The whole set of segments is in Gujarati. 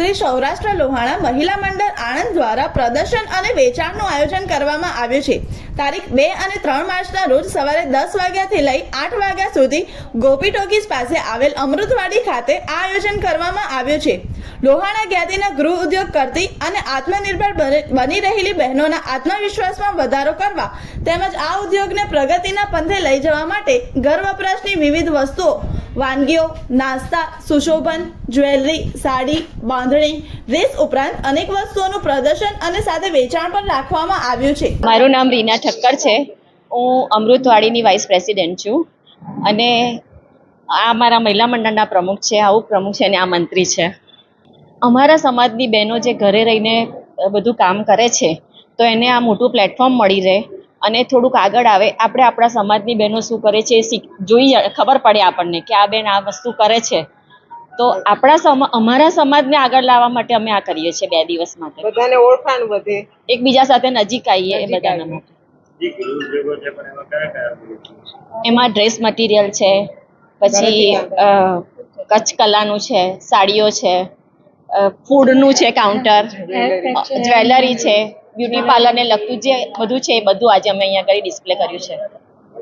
શ્રી સૌરાષ્ટ્ર લોહાણા મહિલા મંડળ આણંદ દ્વારા પ્રદર્શન અને વેચાણનું આયોજન કરવામાં આવ્યું છે. તારીખ બે અને ત્રણ માર્ચના રોજ સવારે દસ વાગ્યાથી લઈ આઠ વાગ્યા સુધી ગોપી ટોકીઝ પાસે આવેલ અમૃતવાડી ખાતે આ આયોજન કરવામાં આવ્યું છે. લોહાણા જ્ઞાતિના ગૃહ ઉદ્યોગ કરતી અને આત્મનિર્ભર બની રહેલી બહેનોના આત્મવિશ્વાસમાં વધારો કરવા તેમજ આ ઉદ્યોગને પ્રગતિના પંથે લઈ જવા માટે ઘર વપરાશની વિવિધ વસ્તુઓ વાનગીઓ, નાસ્તા, સુશોભન, જ્વેલરી, સાડી, બાંધણી ડ્રેસ ઉપરાંત અનેક વસ્તુઓનું પ્રદર્શન અને સાથે વેચાણ પણ રાખવામાં આવ્યું છે. મારું નામ રીના ઠક્કર છે. હું અમૃતવાડીની વાઇસ પ્રેસિડેન્ટ છું અને આ મારા મહિલા મંડળના પ્રમુખ છે આ ઉપપ્રમુખ છે અને આ મંત્રી છે. અમારા સમાજની બહેનો જે ઘરે રહીને બધું કામ કરે છે, તો એને આ મોટું પ્લેટફોર્મ મળી રહે. અને થોડુંક આગળ આવે આપણે આપણા સમાજની બહેનો શું કરે છે એ શીખ જોઈ ખબર પડે આપણને કે આ બેન આ વસ્તુ કરે છે. તો આપણા સમા અમારા સમાજને આગળ લાવવા માટે અમે આ કરીએ છીએ બે દિવસ માટે. બધાને ઓળખાણ વધે. એકબીજા સાથે નજીક આવીએ એ બધાના માટે. જે ગૃહ ઉદ્યોગો છે પણ એમાં કયા કયા ઉદ્યોગો છે? એમાં ડ્રેસ મટીરિયલ છે પછી કચ્છ કલાનું છે સાડીઓ છે ફૂડનું છે કાઉન્ટર જ્વેલરી છે. બ્યુટી પાર્લરને લગતું જે બધું છે એ બધું આજે અમે અહીંયા આગળ ડિસ્પ્લે કર્યું છે.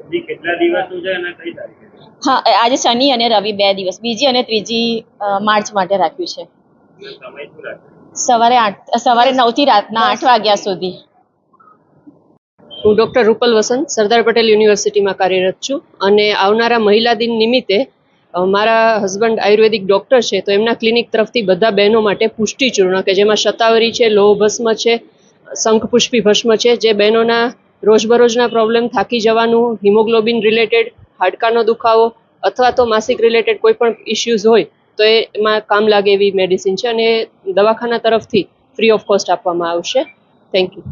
હજી કેટલા દિવસનું છે અને કઈ તારીખે? છે? હા આજે શનિ અને રવિ બે દિવસ. બીજી અને ત્રીજી માર્ચ માટે રાખ્યું છે. સવારે આઠ સવારે નવથી રાતના આઠ વાગ્યા સુધી. હું ડૉક્ટર રૂપલ વસંત સરદાર પટેલ યુનિવર્સિટીમાં કાર્યરત છું અને આવનારા મહિલા દિન નિમિત્તે મારા હસબન્ડ આયુર્વેદિક ડૉક્ટર છે તો એમના ક્લિનિક તરફથી બધા બહેનો માટે પુષ્ટિ ચૂર્ણ કે જેમાં શતાવરી છે લોહ ભસ્મ છે શંખ પુષ્પી ભસ્મ છે, જે બહેનોના રોજબરોજના પ્રોબ્લેમ થાકી જવાનું હિમોગ્લોબિન રિલેટેડ હાડકાનો દુખાવો અથવા તો માસિક રિલેટેડ કોઈ પણ ઇસ્યુઝ હોય, તો એમાં કામ લાગે એવી મેડિસિન છે અને દવાખાના તરફથી ફ્રી ઓફ કોસ્ટ આપવામાં આવશે. Thank you